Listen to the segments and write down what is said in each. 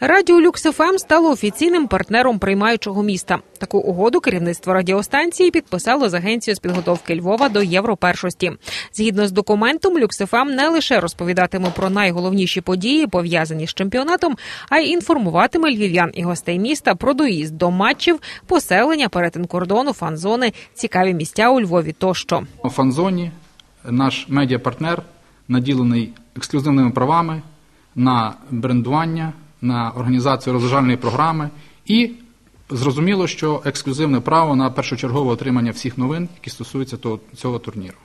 Радіо Люкс ФМ стало офіційним партнером приймаючого міста. Таку угоду керівництво радіостанції підписало з агенцією з підготовки Львова до європершості. Згідно з документом, Люкс ФМ не лише розповідатиме про найголовніші події, пов'язані з чемпіонатом, а й інформуватиме львів'ян і гостей міста про доїзд до матчів, поселення, перетин кордону, фан-зони, цікаві місця у Львові тощо. У фан-зоні наш медіапартнер наділений ексклюзивними правами на брендування, на організацію розважальної програми і зрозуміло, що ексклюзивне право на першочергове отримання всіх новин, які стосуються цього турніру.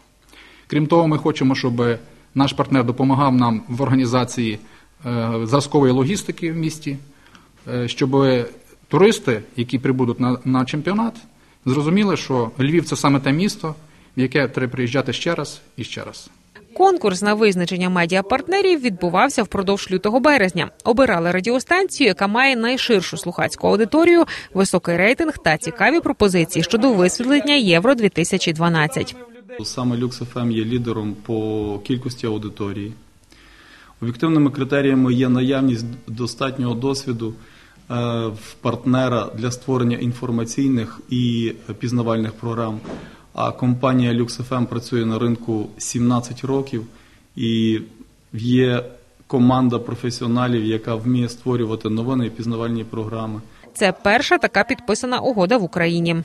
Крім того, ми хочемо, щоб наш партнер допомагав нам в організації е, зразкової логістики в місті, е, щоб туристи, які прибудуть на, на чемпіонат, зрозуміли, що Львів це саме те місто, в яке треба приїжджати ще раз і ще раз. Конкурс на визначення медіапартнерів відбувався впродовж лютого березня. Обирали радіостанцію, яка має найширшу слухацьку аудиторію, високий рейтинг та цікаві пропозиції щодо висвітлення Євро 2012 Саме LuxFM є лідером по кількості аудиторії. Об'єктивними критеріями є наявність достатнього досвіду е, в партнера для створення інформаційних і пізнавальних програм. А компанія LuxFM працює на ринку 17 років і є команда професіоналів, яка вміє створювати новини і пізнавальні програми. Це перша така підписана угода в Україні.